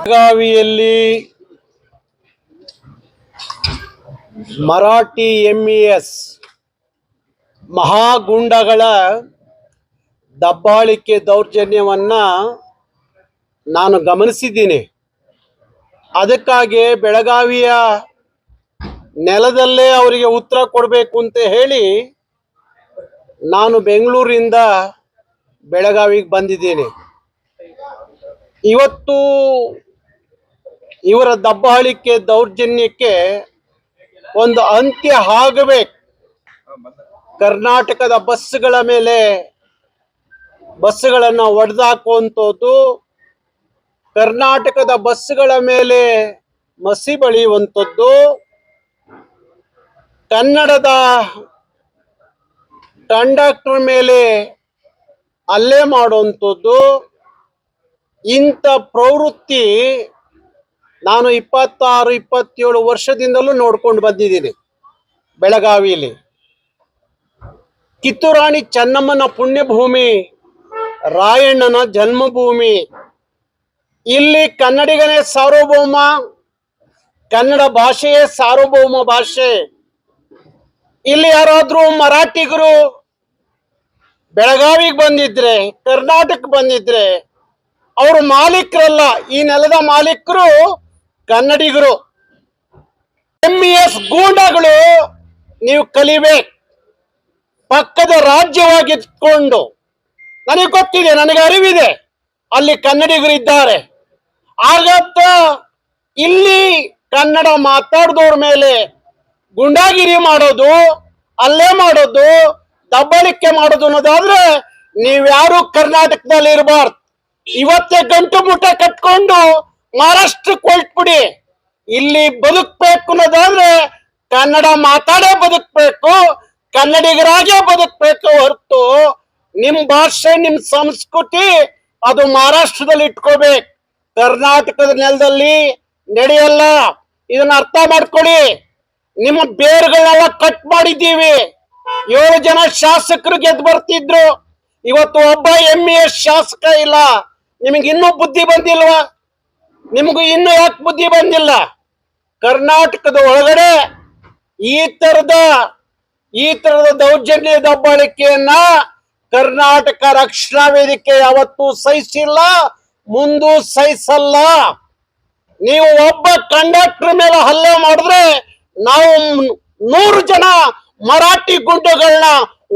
ಬೆಳಗಾವಿಯಲ್ಲಿ ಮರಾಠಿ ಎಂಇಎಸ್ ಮಹಾಗುಂಡಗಳ ದಬ್ಬಾಳಿಕೆ ದೌರ್ಜನ್ಯವನ್ನ ನಾನು ಗಮನಿಸಿದ್ದೀನಿ. ಅದಕ್ಕಾಗಿ ಬೆಳಗಾವಿಯ ನೆಲದಲ್ಲೇ ಅವರಿಗೆ ಉತ್ತರ ಕೊಡಬೇಕು ಅಂತ ಹೇಳಿ ನಾನು ಬೆಂಗಳೂರಿಂದ ಬೆಳಗಾವಿಗೆ ಬಂದಿದ್ದೀನಿ. ಇವತ್ತು ಇವರ ದಬ್ಬಾಳಿಕೆ ದೌರ್ಜನ್ಯಕ್ಕೆ ಒಂದು ಅಂತ್ಯ ಆಗಬೇಕು. ಕರ್ನಾಟಕದ ಬಸ್ಗಳ ಮೇಲೆ ಬಸ್ಗಳನ್ನು ಒಡೆದಾಕುವಂಥದ್ದು, ಕರ್ನಾಟಕದ ಬಸ್ಗಳ ಮೇಲೆ ಮಸಿ ಬಳಿಯುವಂಥದ್ದು, ಕನ್ನಡದ ಕಂಡಕ್ಟರ್ ಮೇಲೆ ಅಲ್ಲೇ ಮಾಡುವಂಥದ್ದು, ಇಂಥ ಪ್ರವೃತ್ತಿ ನಾನು ಇಪ್ಪತ್ತಾರು, ಇಪ್ಪತ್ತೇಳು ವರ್ಷದಿಂದಲೂ ನೋಡ್ಕೊಂಡು ಬಂದಿದ್ದೀನಿ ಬೆಳಗಾವಿಯಲ್ಲಿ. ಕಿತ್ತೂರಾಣಿ ಚೆನ್ನಮ್ಮನ ಪುಣ್ಯಭೂಮಿ, ರಾಯಣ್ಣನ ಜನ್ಮಭೂಮಿ. ಇಲ್ಲಿ ಕನ್ನಡಿಗನೇ ಸಾರ್ವಭೌಮ, ಕನ್ನಡ ಭಾಷೆಯೇ ಸಾರ್ವಭೌಮ ಭಾಷೆ. ಇಲ್ಲಿ ಯಾರಾದರೂ ಮರಾಠಿಗರು ಬೆಳಗಾವಿಗೆ ಬಂದಿದ್ರೆ, ಕರ್ನಾಟಕ ಬಂದಿದ್ರೆ, ಅವರು ಮಾಲೀಕರಲ್ಲ, ಈ ನೆಲದ ಮಾಲೀಕರು ಕನ್ನಡಿಗರು ಎಂ ಎಸ್ ಗೂಂಡಗಳು ನೀವು ಕಲಿಬೇಕು ಪಕ್ಕದ ರಾಜ್ಯವಾಗಿದ್ಕೊಂಡು, ನನಗೆ ಗೊತ್ತಿದೆ, ನನಗೆ ಅರಿವಿದೆ, ಅಲ್ಲಿ ಕನ್ನಡಿಗರು ಇದ್ದಾರೆ. ಆಗತ್ತ ಇಲ್ಲಿ ಕನ್ನಡ ಮಾತಾಡ್ದವ್ರ ಮೇಲೆ ಗುಂಡಾಗಿರಿ ಮಾಡೋದು, ಅಲ್ಲೇ ಮಾಡೋದು, ದಬ್ಬಳಿಕೆ ಮಾಡೋದು ಅನ್ನೋದಾದ್ರೆ ನೀವ್ಯಾರು ಕರ್ನಾಟಕದಲ್ಲಿ ಇರಬಾರ್ದು ಇವತ್ತೇ ಗಂಟು ಮುಟ್ಟ ಕಟ್ಕೊಂಡು ಮಹಾರಾಷ್ಟ್ರಕ್ಕೆ ಹೊಲ್ಟ್ಬಿಡಿ ಇಲ್ಲಿ ಬದುಕ್ಬೇಕು ಅನ್ನೋದಾದ್ರೆ ಕನ್ನಡ ಮಾತಾಡೇ ಬದುಕ್ಬೇಕು, ಕನ್ನಡಿಗರಾಗೇ ಬದುಕ್ಬೇಕು ಹೊರತು ನಿಮ್ ಭಾಷೆ, ನಿಮ್ ಸಂಸ್ಕೃತಿ ಅದು ಮಹಾರಾಷ್ಟ್ರದಲ್ಲಿ ಇಟ್ಕೋಬೇಕು. ಕರ್ನಾಟಕದ ನೆಲದಲ್ಲಿ ನಡೆಯಲ್ಲ. ಇದನ್ನ ಅರ್ಥ ಮಾಡ್ಕೊಳ್ಳಿ. ನಿಮ್ಮ ಬೇರುಗಳನ್ನೆಲ್ಲ ಕಟ್ ಮಾಡಿದ್ದೀವಿ. ಏಳು ಜನ ಶಾಸಕರು ಗೆದ್ದು ಬರ್ತಿದ್ರು. ಇವತ್ತು ಒಬ್ಬ ಎಂ ಶಾಸಕ ಇಲ್ಲ. ನಿಮಗೆ ಇನ್ನೂ ಬುದ್ಧಿ ಬಂದಿಲ್ವಾ? ನಿಮಗೂ ಇನ್ನೂ ಯಾಕೆ ಬುದ್ಧಿ ಬಂದಿಲ್ಲ? ಕರ್ನಾಟಕದ ಒಳಗಡೆ ಈ ತರದ ಈ ತರದ ದೌರ್ಜನ್ಯ ದಬ್ಬಾಳಿಕೆಯನ್ನ ಕರ್ನಾಟಕ ರಕ್ಷಣಾ ವೇದಿಕೆ ಯಾವತ್ತೂ ಸಹಿಸಿಲ್ಲ, ಮುಂದೂ ಸಹಿಸಲ್ಲ. ನೀವು ಒಬ್ಬ ಕಂಡಕ್ಟರ್ ಮೇಲೆ ಹಲ್ಲೆ ಮಾಡಿದ್ರೆ ನಾವು ನೂರು ಜನ ಮರಾಠಿ ಗುಂಡುಗಳನ್ನ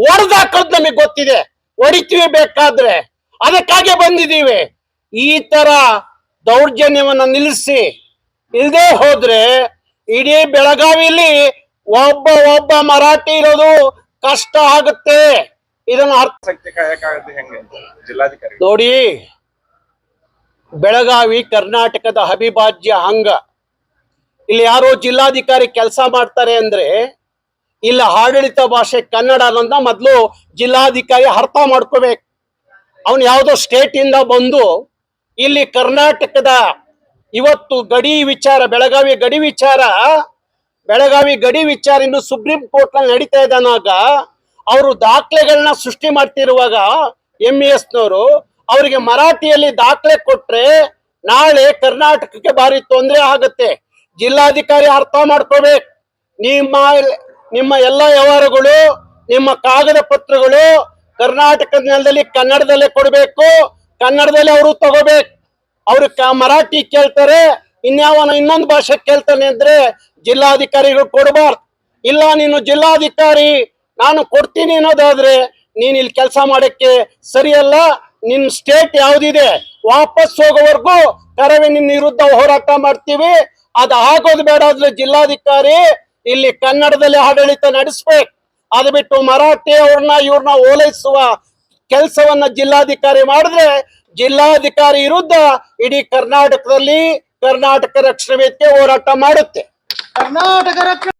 ಹೊಡೆದಾಕೋದು ನಮಗೆ ಗೊತ್ತಿದೆ. ಹೊಡಿತೀವಿ ಬೇಕಾದ್ರೆ. ಅದಕ್ಕಾಗಿ ಬಂದಿದ್ದೀವಿ. ಈ ತರ ದೌರ್ಜನ್ಯವನ್ನ ನಿಲ್ಲಿಸಿ. ಇಲ್ಲದೆ ಹೋದ್ರೆ ಇಡೀ ಬೆಳಗಾವಿಲಿ ಒಬ್ಬ ಒಬ್ಬ ಮರಾಠಿ ಇರೋದು ಕಷ್ಟ ಆಗುತ್ತೆ. ಇದನ್ನು ಅರ್ಥ ನೋಡಿ ಬೆಳಗಾವಿ ಕರ್ನಾಟಕದ ಅವಿಭಾಜ್ಯ ಅಂಗ. ಇಲ್ಲಿ ಯಾರೋ ಜಿಲ್ಲಾಧಿಕಾರಿ ಕೆಲಸ ಮಾಡ್ತಾರೆ ಅಂದ್ರೆ ಇಲ್ಲ ಆಡಳಿತ ಭಾಷೆ ಕನ್ನಡ ಅನ್ನೋದನ್ನ ಮೊದಲು ಜಿಲ್ಲಾಧಿಕಾರಿ ಅರ್ಥ ಮಾಡ್ಕೋಬೇಕು. ಅವನು ಯಾವುದೋ ಸ್ಟೇಟ್ ಇಂದ ಬಂದು ಇಲ್ಲಿ ಕರ್ನಾಟಕದ ಇವತ್ತು ಗಡಿ ವಿಚಾರ, ಬೆಳಗಾವಿ ಗಡಿ ವಿಚಾರ, ಬೆಳಗಾವಿ ಗಡಿ ವಿಚಾರ ಇನ್ನು ಸುಪ್ರೀಂ ಕೋರ್ಟ್ನಲ್ಲಿ ನಡೀತಾ ಇದ್ದಾನಾಗ ಅವರು ದಾಖಲೆಗಳನ್ನ ಸೃಷ್ಟಿ ಮಾಡ್ತಿರುವಾಗ ಎಂ ಎಸ್ ನವರು ಅವರಿಗೆ ಮರಾಠಿಯಲ್ಲಿ ದಾಖಲೆ ಕೊಟ್ರೆ ನಾಳೆ ಕರ್ನಾಟಕಕ್ಕೆ ಭಾರಿ ತೊಂದರೆ ಆಗುತ್ತೆ. ಜಿಲ್ಲಾಧಿಕಾರಿ ಅರ್ಥ ಮಾಡ್ಕೋಬೇಕು. ನಿಮ್ಮ ನಿಮ್ಮ ಎಲ್ಲ ವ್ಯವಹಾರಗಳು, ನಿಮ್ಮ ಕಾಗದ ಪತ್ರಗಳು ಕರ್ನಾಟಕದ ನೆಲದಲ್ಲಿ ಕನ್ನಡದಲ್ಲೇ ಕೊಡಬೇಕು. ಕನ್ನಡದಲ್ಲಿ ಅವರು ತಗೋಬೇಕು. ಅವರು ಮರಾಠಿ ಕೇಳ್ತಾರೆ, ಇನ್ಯಾವನ ಇನ್ನೊಂದು ಭಾಷೆ ಕೇಳ್ತಾನೆ ಅಂದ್ರೆ ಜಿಲ್ಲಾಧಿಕಾರಿಗಳು ಕೊಡಬಾರ್ದು. ಇಲ್ಲ, ನೀನು ಜಿಲ್ಲಾಧಿಕಾರಿ, ನಾನು ಕೊಡ್ತೀನಿ ಅನ್ನೋದಾದ್ರೆ ನೀನ್ ಇಲ್ಲಿ ಕೆಲಸ ಮಾಡಕ್ಕೆ ಸರಿಯಲ್ಲ, ನಿನ್ ಸ್ಟೇಟ್ ಯಾವ್ದಿದೆ, ವಾಪಸ್ ಹೋಗೋವರೆಗೂ ಕರವೇ ನಿನ್ನ ವಿರುದ್ಧ ಹೋರಾಟ ಮಾಡ್ತೀವಿ. ಅದು ಆಗೋದು ಬೇಡ ಅಂದ್ರೆ ಜಿಲ್ಲಾಧಿಕಾರಿ ಇಲ್ಲಿ ಕನ್ನಡದಲ್ಲಿ ಆಡಳಿತ ನಡೆಸ್ಬೇಕು. ಅದು ಬಿಟ್ಟು ಮರಾಠಿ ಅವ್ರನ್ನ ಇವ್ರನ್ನ ಓಲೈಸುವ ಕೆಲಸವನ್ನ ಜಿಲ್ಲಾಧಿಕಾರಿ ಮಾಡಿದ್ರೆ ಜಿಲ್ಲಾಧಿಕಾರಿ ವಿರುದ್ಧ ಇಡೀ ಕರ್ನಾಟಕದಲ್ಲಿ ಕರ್ನಾಟಕ ರಕ್ಷಣೆ ವೇದಿಕೆ ಹೋರಾಟ ಮಾಡುತ್ತೆ. ಕರ್ನಾಟಕ ರಕ್ಷಣಾ